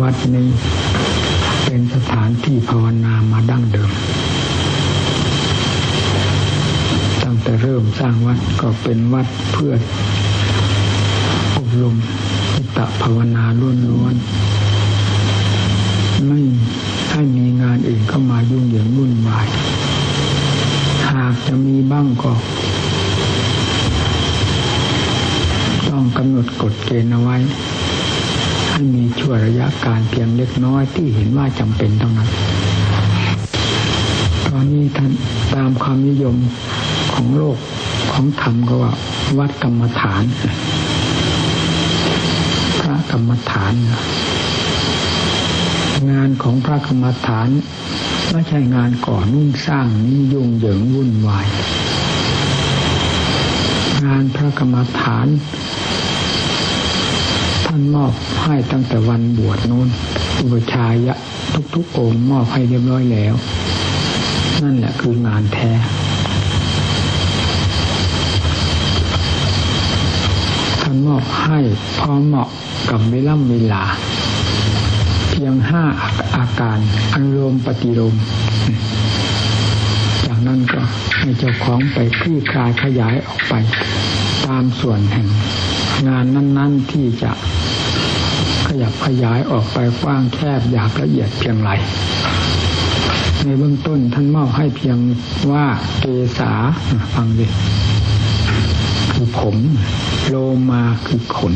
วัดนี้ เป็นสถานที่ภาวนามาดั้งเดิม ตั้งแต่เริ่มสร้างวัดก็เป็นวัดเพื่ออบรมจิตตภาวนาล้วนๆไม่ให้มีงานอื่นเข้ามายุ่งเหยิงวุ่นวาย หากจะมีบ้างก็ต้องกำหนดกฎเกณฑ์เอาไว้ ให้มีช่วระยะการเพียงเล็กน้อยที่เห็นว่าจำเป็นเท่านั้น ตอนนี้ท่านตามความนิยมของโลกของธรรมก็ว่า วัดกรรมฐาน พระกรรมฐาน งานของพระกรรมฐานไม่ใช่งานก่อนุ่งสร้างนิ่ยุ่งเหยิงวุ่นวาย งานพระกรรมฐานานมอบให้ตั้งแต่วันบวชนู้น อุปชายะทุกๆองค์มอบให้เรียบร้อยแล้ว นั่นแหละคืองานแท้ ท่านมอบให้พอเหมาะกับเวลาเวลา เพียงห้าอาการอนุโลมปฏิโลมจากนั้นก็ให้เจ้าของไปคลี่คลายขยายออกไป ตามส่วนแห่ง งานนั้น ๆที่จะขยับขยายออกไปกว้างแคบอยากละเอียดเพียงไรในเบื้องต้นท่านมอบให้เพียงว่าเกษาฟังดิคือผมโลมาคือขน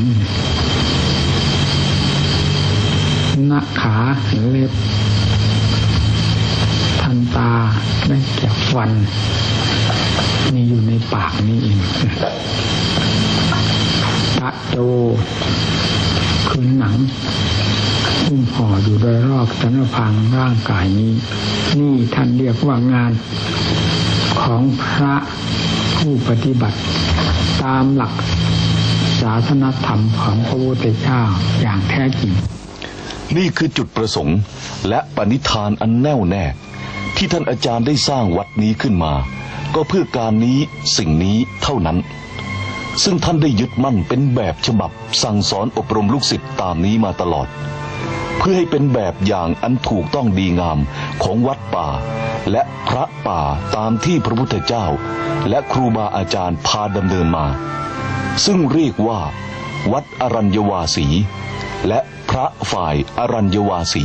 น้าขาเล็บ ทันตาได้แก่ฟัน มีอยู่ในปากนี่เอง คือหนังหุ้มห่ออยู่โดยรอบสันพังร่างกายนี้ นี่ท่านเรียกว่างานของพระผู้ปฏิบัติ ตามหลักศาสนธรรมของพระพุทธเจ้าอย่างแท้จริง นี่คือจุดประสงค์และปณิธานอันแน่วแน่ ที่ท่านอาจารย์ได้สร้างวัดนี้ขึ้นมา ก็เพื่อการนี้สิ่งนี้เท่านั้น ซึ่งท่านได้ยึดมั่นเป็นแบบฉบับสั่งสอนอบรมลูกศิษย์ตามนี้มาตลอด เพื่อให้เป็นแบบอย่างอันถูกต้องดีงามของวัดป่า และพระป่าตามที่พระพุทธเจ้า และครูบาอาจารย์พาดำเนินมา ซึ่งเรียกว่า วัดอรัญญวาสี และพระฝ่ายอรัญญวาสี